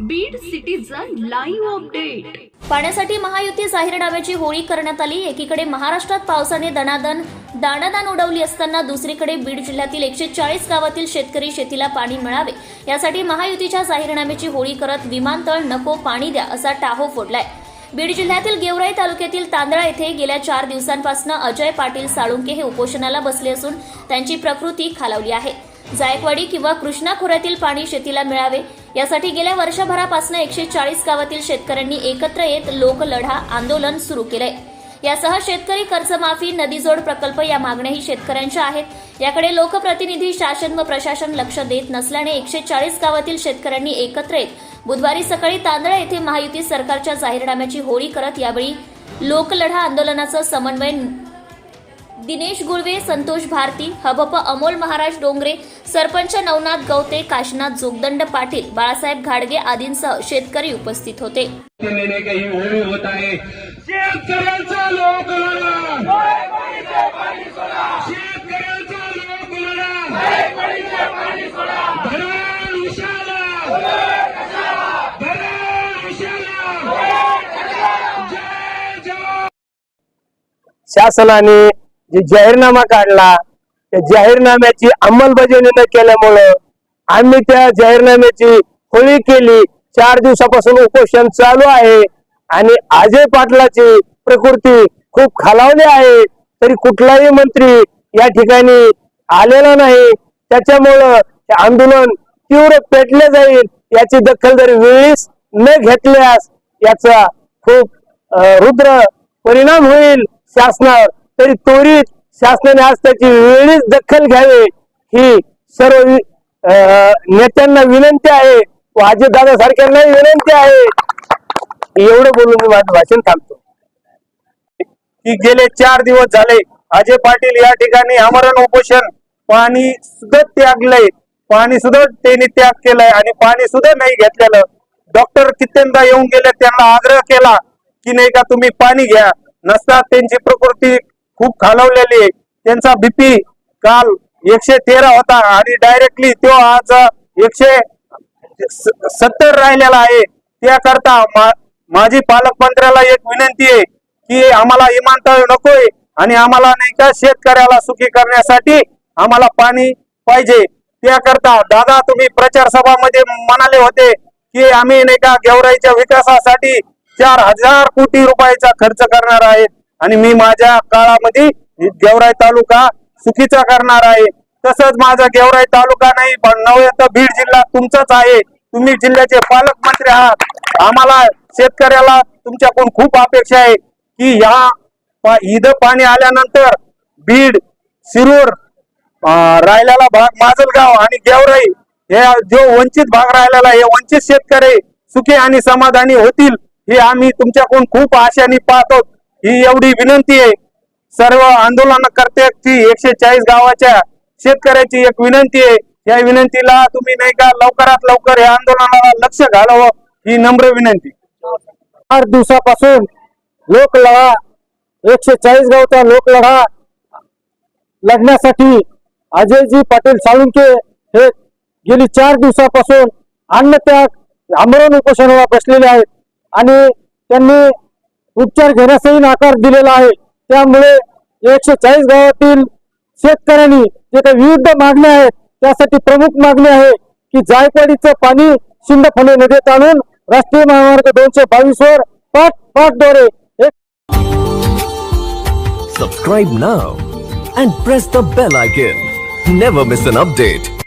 Beed citizen live update पाण्यासाठी महायुती जाहीरनाम्याची होळी करण्यात आली. एकीकडे महाराष्ट्रात पावसाने दणादण दाणादान उडवली असताना दुसरीकडे बीड जिल्ह्यातील एकशे चाळीस गावातील शेतकरी शेतीला पाणी मिळावे. यासाठी महायुतीच्या जाहीरनाम्याची होळी करत विमानतळ नको पाणी द्या असा टाहो फोडलाय. बीड जिल्ह्यातील गेवराई तालुक्यातील तांदळा येथे गेल्या चार दिवसांपासून अजय पाटील साळुंके हे उपोषणाला बसले असून त्यांची प्रकृती खालावली आहे. जायकवाडी किंवा कृष्णा खोऱ्यातील पाणी शेतीला मिळावे यासाठी गेल्या वर्षभरापासून एकशे चाळीस गावातील शेतकऱ्यांनी एकत्र येत लोकलढा आंदोलन सुरू केलंय. यासह शेतकरी कर्जमाफी नदीजोड प्रकल्प या मागण्याही शेतकऱ्यांच्या आहेत. याकडे लोकप्रतिनिधी शासन व प्रशासन लक्ष देत नसल्याने एकशे चाळीस गावातील शेतकऱ्यांनी एकत्र येत बुधवारी सकाळी तांदळा येथे महायुती सरकारच्या जाहीरनाम्याची होळी करत यावेळी लोकलढा आंदोलनाचं समन्वय दिनेश गुळवे संतोष भारती हबप अमोल महाराज डोंगरे सरपंच नवनाथ गवते काशनाथ जोगदंड पाटील बाळासाहेब घाडगे आदींसह शेतकरी उपस्थित होते. ही आहे. शासनाने जे जाहीरनामा काढला त्या जाहीरनाम्याची अंमलबजावणी न केल्यामुळं आम्ही त्या जाहीरनाम्याची होळी केली. चार दिवसापासून उपोषण चालू आहे आणि अजय पाटलाची प्रकृती खूप खालावली आहे. तरी कुठलाही मंत्री या ठिकाणी आलेला नाही. त्याच्यामुळं हे आंदोलन तीव्र पेटले जाईल याची दखल जर वेळीच न घेतल्यास याचा खूप रुद्र परिणाम होईल. शासनावर तरी त्वरित शासनाने आज त्याची वेळीच दखल घ्यावी. ही सर्व नेत्यांना विनंती आहे. व अजितदादा सारख्यांनाही विनंती आहे. एवढं बोलून मी माझं भाषण थांबतो. की गेले चार दिवस झाले अजय पाटील या ठिकाणी आमरण उपोषण पाणी सुद्धा त्यागलंय. पाणी सुद्धा त्यांनी त्याग केलाय आणि पाणी सुद्धा नाही घेतलेलं. डॉक्टर कित्येंदा येऊन गेले त्यांना आग्रह केला की नाही का तुम्ही पाणी घ्या. नसता त्यांची प्रकृती खूप खालवलेली त्यांचा बीपी काल एकशे तेरा होता आणि डायरेक्टली तो आज एकशे स- सत्तर राहिलेला आहे. त्याकरता मा- माझी पालकमंत्र्याला एक विनंती आहे की आम्हाला इमानतळ नकोय आणि आम्हाला नाही का शेतकऱ्याला सुखी करण्यासाठी आम्हाला पाणी पाहिजे. त्याकरता दादा तुम्ही प्रचार सभामध्ये म्हणाले होते की आम्ही नाही का गेवराईच्या विकासासाठी चार हजार कोटी रुपयाचा खर्च करणार आहेत. आणि मी माझ्या काळामध्ये गेवराई तालुका सुखीचा करणार आहे. तसंच माझा गेवराई तालुका नाही पण नव्हे तर बीड जिल्हा तुमचाच आहे. तुम्ही जिल्ह्याचे पालकमंत्री आहात. आम्हाला शेतकऱ्याला तुमच्याकडून खूप अपेक्षा आहे की ह्या पा- इथं पाणी आल्यानंतर बीड शिरूर राहिलेला भाग माजलगाव आणि गेवराई हे जो वंचित भाग राहिलेला आहे हे वंचित शेतकरी सुखी आणि समाधानी होतील हे आम्ही तुमच्याकडून खूप आशाने पाहतो. ही एवढी विनंती आहे. सर्व आंदोलनकर्त्याची एकशे चाळीस गावाच्या शेतकऱ्याची एक विनंती आहे. या विनंतीला तुम्ही नाही का लवकरात लवकर या आंदोलनाला लक्ष घालावं ही नम्र विनंती. चार दिवसापासून लोकलढा एकशे चाळीस गावचा लोकलढा लढण्यासाठी अजयजी पाटील साळुंके हे गेली चार दिवसापासून अन्नत्याग आमरण उपोषणाला बसलेले आहेत. आणि त्यांनी उपचार घेण्यासही नकार दिलेला आहे. त्यामुळे एकशे चाळीस गावातील शेतकऱ्यांनी जे काही विविध मागण्या आहेत त्यासाठी प्रमुख मागणी आहे की जायकवाडीचं पाणी शिंदफणे नदीत आणून राष्ट्रीय महामार्ग दोनशे बावीस वर पाच पाच द्वारे subscribe now and press the bell icon never miss an update